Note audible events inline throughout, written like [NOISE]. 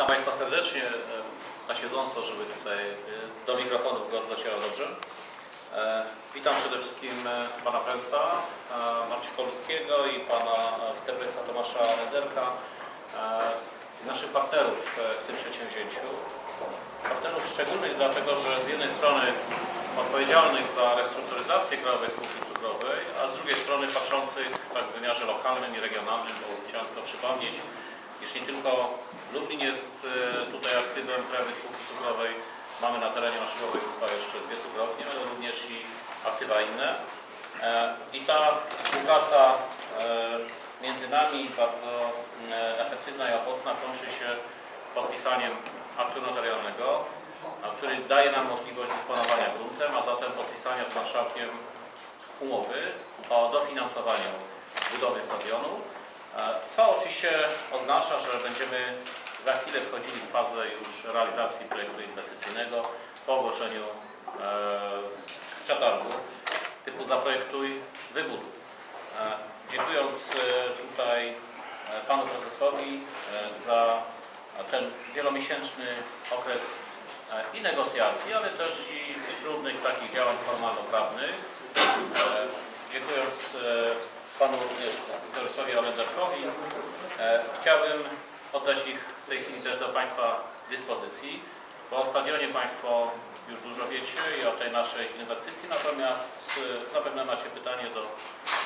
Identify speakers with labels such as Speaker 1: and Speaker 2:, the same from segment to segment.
Speaker 1: Witam Państwa serdecznie, e, na siedząco, żeby tutaj e, do mikrofonów głos docierał dobrze. E, Witam przede wszystkim Pana Prezesa e, Marcina Koluckiego i Pana Wiceprezesa Tomasza Lenderka, e, naszych partnerów w tym przedsięwzięciu. Partnerów szczególnych dlatego, że z jednej strony odpowiedzialnych za restrukturyzację Krajowej Spółki Cukrowej, a z drugiej strony patrzących tak w wymiarze lokalnym i regionalnym, bo chciałem tylko przypomnieć, iż nie tylko Lublin jest e, tutaj aktywem Krajowej Spółki Cukrowej, mamy na terenie naszego województwa jeszcze dwie cukrownie, ale również i aktywa inne. E, I ta współpraca e, między nami bardzo efektywna i owocna kończy się podpisaniem aktu notarialnego, który daje nam możliwość dysponowania gruntem, a zatem podpisania z marszałkiem umowy o dofinansowaniu budowy stadionu, co oczywiście oznacza, że będziemy za chwilę wchodzili w fazę już realizacji projektu inwestycyjnego po ogłoszeniu e, przetargu typu zaprojektuj, wybuduj. E, Dziękując e, tutaj Panu Prezesowi za ten wielomiesięczny okres i negocjacji, ale też i trudnych takich działań formalno-prawnych. Dziękując Panu również Wiceprezesowi Olenderkowi, e, chciałbym oddać ich w tej chwili też do Państwa dyspozycji, bo o stadionie Państwo już dużo wiecie i o tej naszej inwestycji, natomiast e, zapewne macie pytanie do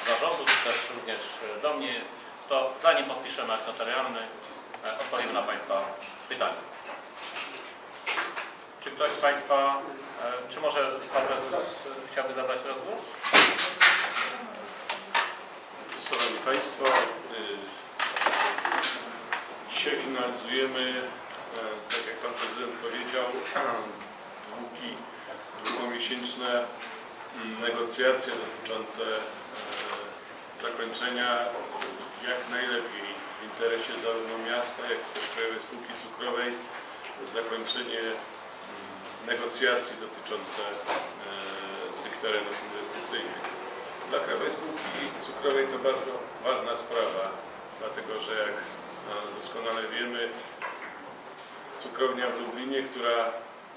Speaker 1: zarządu, czy też również e, do mnie, to zanim podpiszemy akt notarialny, na Państwa pytania. Czy ktoś z Państwa, czy może Pan Prezes chciałby zabrać teraz głos?
Speaker 2: Państwo, y, dzisiaj finalizujemy, e, tak jak Pan Prezydent powiedział, [CLEARS THROAT] długi, długomiesięczne mm, negocjacje dotyczące e, zakończenia jak najlepiej w interesie zarówno miasta, jak i Krajowej Spółki Cukrowej zakończenie mm, negocjacji dotyczące e, tych terenów inwestycyjnych. Dla Krajowej Spółki Cukrowej to bardzo ważna sprawa, dlatego że jak e, doskonale wiemy, cukrownia w Lublinie, która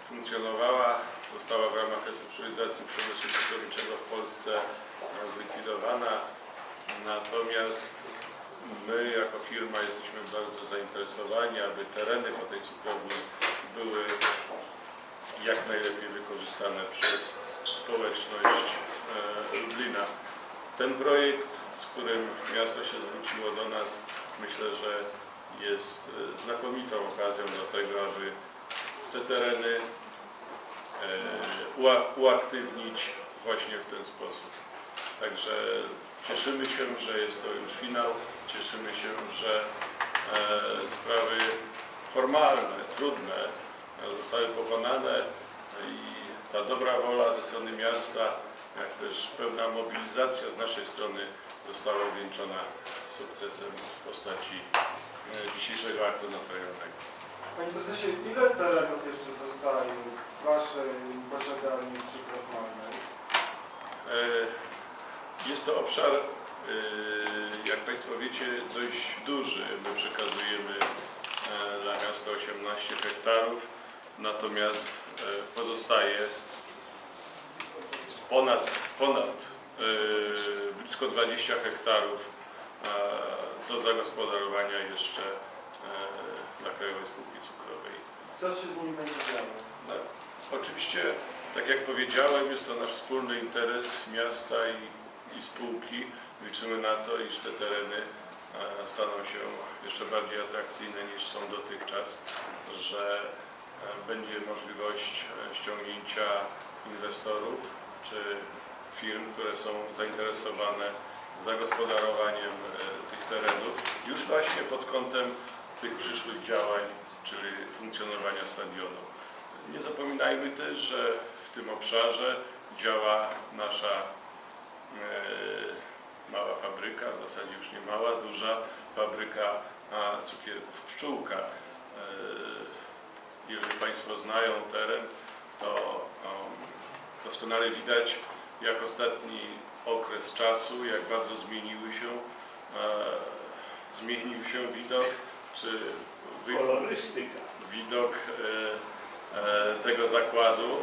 Speaker 2: funkcjonowała, została w ramach restrukturyzacji przemysłu cukrowniczego w Polsce e, zlikwidowana. Natomiast my jako firma jesteśmy bardzo zainteresowani, aby tereny po tej cukrowni były jak najlepiej wykorzystane przez społeczność e, Lublina. Ten projekt, z którym miasto się zwróciło do nas, myślę, że jest e, znakomitą okazją do tego, aby te tereny e, ua- uaktywnić właśnie w ten sposób. Także cieszymy się, że jest to już finał, cieszymy się, że sprawy formalne, trudne zostały pokonane i ta dobra wola ze strony miasta, jak też pełna mobilizacja z naszej strony została wieńczona sukcesem w postaci e, dzisiejszego aktu notarialnego.
Speaker 3: Panie prezesie, ile terenów jeszcze zostaje w waszej posiadaniu przy Kropmalnej?
Speaker 2: E, Jest to obszar, e, jak Państwo wiecie, dość duży. My przekazujemy dla miasta 18 hektarów, natomiast e, pozostaje ponad, ponad e, blisko 20 hektarów do zagospodarowania jeszcze e, dla Krajowej Spółki Cukrowej.
Speaker 3: Co się z nimi będzie działo?
Speaker 2: No, oczywiście, tak jak powiedziałem, jest to nasz wspólny interes miasta i, i spółki. Liczymy na to, iż te tereny staną się jeszcze bardziej atrakcyjne niż są dotychczas, że będzie możliwość e, ściągnięcia inwestorów czy firm, które są zainteresowane zagospodarowaniem e, tych terenów już właśnie pod kątem tych przyszłych działań, czyli funkcjonowania stadionu. Nie zapominajmy też, że w tym obszarze działa nasza e, mała fabryka, w zasadzie już nie mała, duża fabryka cukierków Pszczółka. Jeżeli Państwo znają teren, to um, doskonale widać, jak ostatni okres czasu, jak bardzo zmieniły się, e, zmienił się widok, czy wy,
Speaker 3: Kolory turystyka.
Speaker 2: widok e, e, tego zakładu.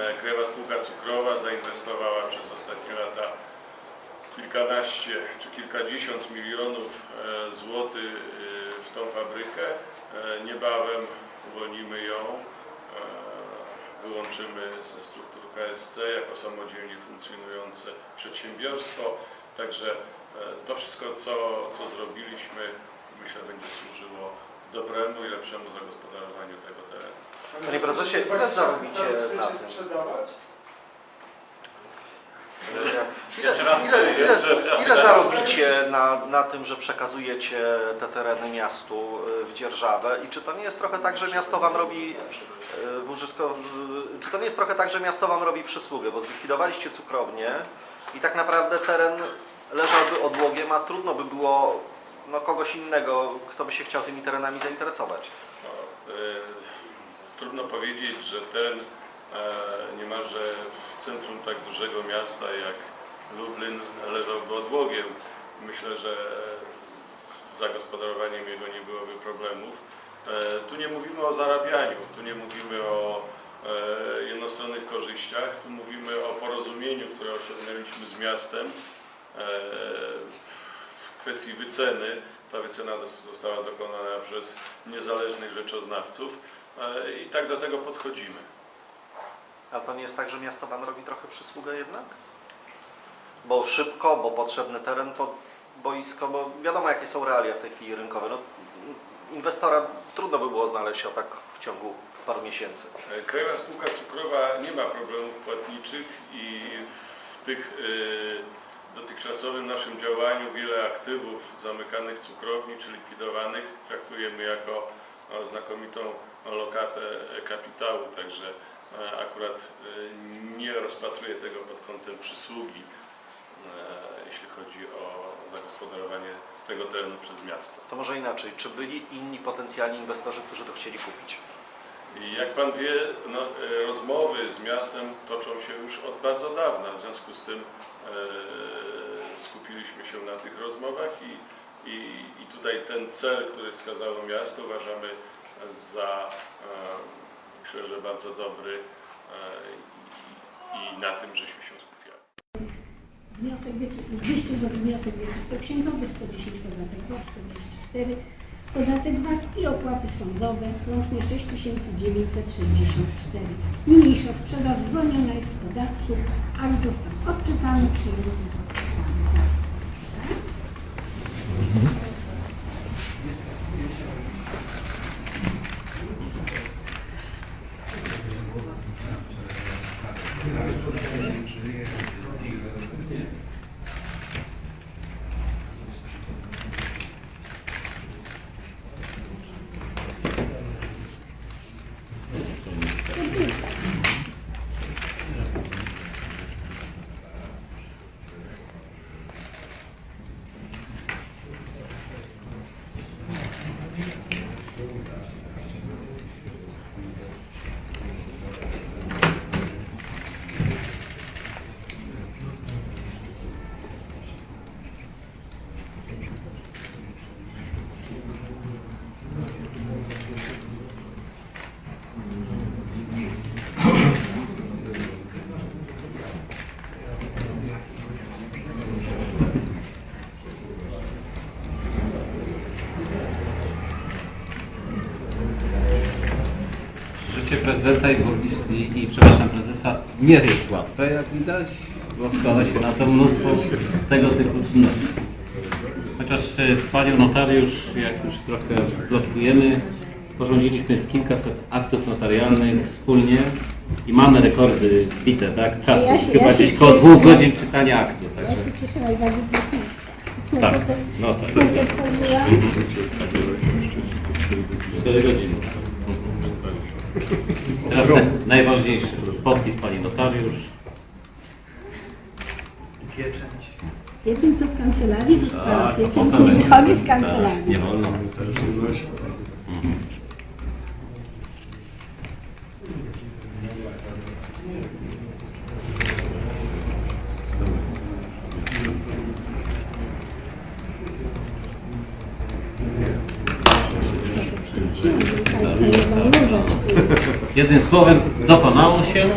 Speaker 2: E, Krajowa Spółka Cukrowa zainwestowała przez ostatnie lata kilkanaście czy kilkadziesiąt milionów e, złotych e, w tą fabrykę. E, Niebawem uwolnimy ją, e, wyłączymy ze struktur KSC jako samodzielnie funkcjonujące przedsiębiorstwo. Także e, to wszystko, co, co zrobiliśmy, myślę, będzie służyło dobremu i lepszemu zagospodarowaniu tego terenu.
Speaker 4: Panie prezesie, ile zarobicie tym?
Speaker 3: sprzedawać?
Speaker 4: Ile, ile,
Speaker 1: jeszcze-
Speaker 4: ile zarobicie na, na tym, że przekazujecie te tereny miastu y, w dzierżawę? I czy to nie jest trochę tak, że miasto wam robi y, w użytko... czy to nie jest trochę tak, że miasto wam robi przysługę, bo zlikwidowaliście cukrownię i tak naprawdę teren leżałby odłogiem, a trudno by było no, kogoś innego, kto by się chciał tymi terenami zainteresować.
Speaker 2: No, e, trudno powiedzieć, że teren niemalże w centrum tak dużego miasta jak Lublin leżałby odłogiem. Myślę, że z zagospodarowaniem jego nie byłoby problemów. E, tu nie mówimy o zarabianiu, tu nie mówimy o e, jednostronnych korzyściach, tu mówimy o porozumieniu, które osiągnęliśmy z miastem e, w kwestii wyceny. Ta wycena została dokonana przez niezależnych rzeczoznawców e, i tak do tego podchodzimy.
Speaker 4: A to nie jest tak, że miasto Wam robi trochę przysługę jednak? Bo szybko, bo potrzebny teren pod boisko, bo wiadomo jakie są realia w tej chwili rynkowe. No, inwestora trudno by było znaleźć o tak w ciągu paru miesięcy.
Speaker 2: E, Krajowa Spółka Cukrowa nie ma problemów płatniczych i w tych e, dotychczasowym naszym działaniu wiele aktywów zamykanych cukrowni czy likwidowanych traktujemy jako e, znakomitą lokatę kapitału, także akurat e, nie rozpatruję tego pod kątem przysługi, e, jeśli chodzi o zagospodarowanie tego terenu przez miasto.
Speaker 4: To może inaczej, czy byli inni potencjalni inwestorzy, którzy to chcieli kupić?
Speaker 2: I Jak Pan wie, no, e, rozmowy z miastem toczą się już od bardzo dawna. W związku z tym e, skupiliśmy się na tych rozmowach i, i, i tutaj ten cel, który wskazało miasto, uważamy za e, myślę, że bardzo dobry e, i, na tym żeśmy się skupiali.
Speaker 5: Wniosek wieczy- 200 zł wniosek wieczysto-księgowy, 110 podatek VAT, 44 podatek VAT i opłaty sądowe, łącznie 6964. Niniejsza sprzedaż zwolniona jest z podatku, akt został odczytany, przyjęty i podpisany. Bardzo proszę.
Speaker 6: Prezydenta i, burmistrz- i, i przepraszam prezesa nie jest łatwe, jak widać, bo składa się na to mnóstwo tego typu czynności. Chociaż e, z panią notariusz, jak już trochę plotkujemy, sporządziliśmy z kilkaset aktów notarialnych wspólnie i mamy rekordy bite, tak? Czasu.
Speaker 5: Ja się-
Speaker 6: Chyba
Speaker 5: ja się
Speaker 6: gdzieś koło
Speaker 5: cieszę.
Speaker 6: dwóch godzin czytania aktu.
Speaker 5: Ja
Speaker 6: Także.
Speaker 5: się cieszę najbardziej z lotniska.
Speaker 6: Tak, no tak.
Speaker 5: Spółkę tworzyłam.
Speaker 6: Cztery godziny. Najważniejszy podpis pani notariusz.
Speaker 5: Pieczęć to w kancelarii została.
Speaker 6: Tak,
Speaker 5: Pieczęć nie wychodzi z
Speaker 6: Tak,
Speaker 5: kancelarii.
Speaker 6: Nie wolno.
Speaker 1: Jednym słowem, dokonało się.